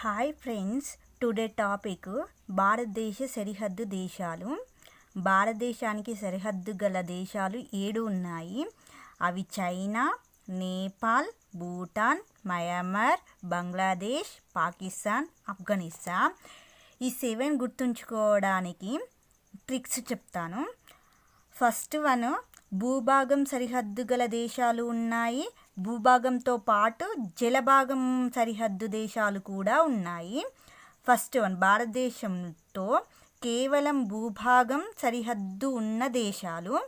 Hi friends today topic భారతదేశ సరిహద్దు దేశాలు. భారతదేశానికి సరిహద్దు గల దేశాలు ఏడు ఉన్నాయి. అవి చైనా నేపాల్ భూటాన్ మయన్మార్ బంగ్లాదేశ్ పాకిస్తాన్ ఆఫ్ఘనిస్తాన్. ఈ సెవెన్ గుర్తుంచుకోవడానికి ట్రిక్స్ చెప్తాను. ఫస్ట్ వన్ భూభాగం సరిహద్దు గల దేశాలు ఉన్నాయి. భూభాగంతో పాటు జలభాగం సరిహద్దు దేశాలు కూడా ఉన్నాయి. ఫస్ట్ వన్ భారతదేశంతో కేవలం భూభాగం సరిహద్దు ఉన్న దేశాలు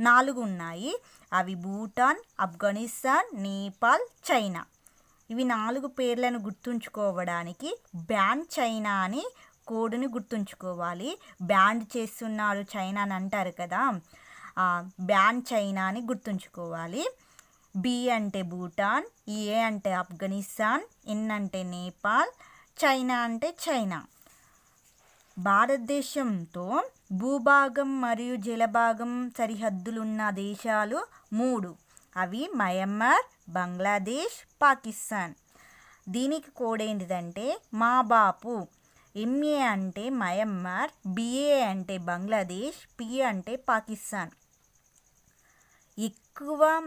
నాలుగు ఉన్నాయి. అవి భూటాన్ ఆఫ్ఘనిస్తాన్ నేపాల్ చైనా. ఇవి నాలుగు పేర్లను గుర్తుంచుకోవడానికి బ్యాన్ చైనా అని కోడ్ని గుర్తుంచుకోవాలి. బ్యాండ్ చేస్తున్నారు చైనా అని అంటారు కదా. బ్యాన్ చైనా అని గుర్తుంచుకోవాలి. బి అంటే భూటాన్ ఏ అంటే ఆఫ్ఘనిస్తాన్ ఎన్ అంటే నేపాల్ చైనా అంటే చైనా. భారతదేశంతో భూభాగం మరియు జలభాగం సరిహద్దులున్న దేశాలు మూడు. అవి మయన్మార్ బంగ్లాదేశ్ పాకిస్తాన్. దీనికి కోడ్ ఏంటిదంటే మా బాపు. ఎంఏ అంటే మయన్మార్ బిఏ అంటే బంగ్లాదేశ్ పిఏ అంటే పాకిస్తాన్. ఎక్కువ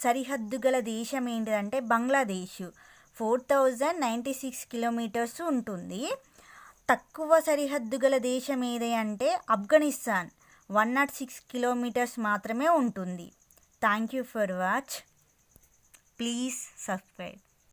సరిహద్దు గల దేశం ఏంటిదంటే Bangladesh. Four thousand ninety six kilometers ఉంటుంది. తక్కువ సరిహద్దు గల దేశం ఏది అంటే Afghanistan. One nought six kilometers మాత్రమే ఉంటుంది. Thank you for watch. Please subscribe.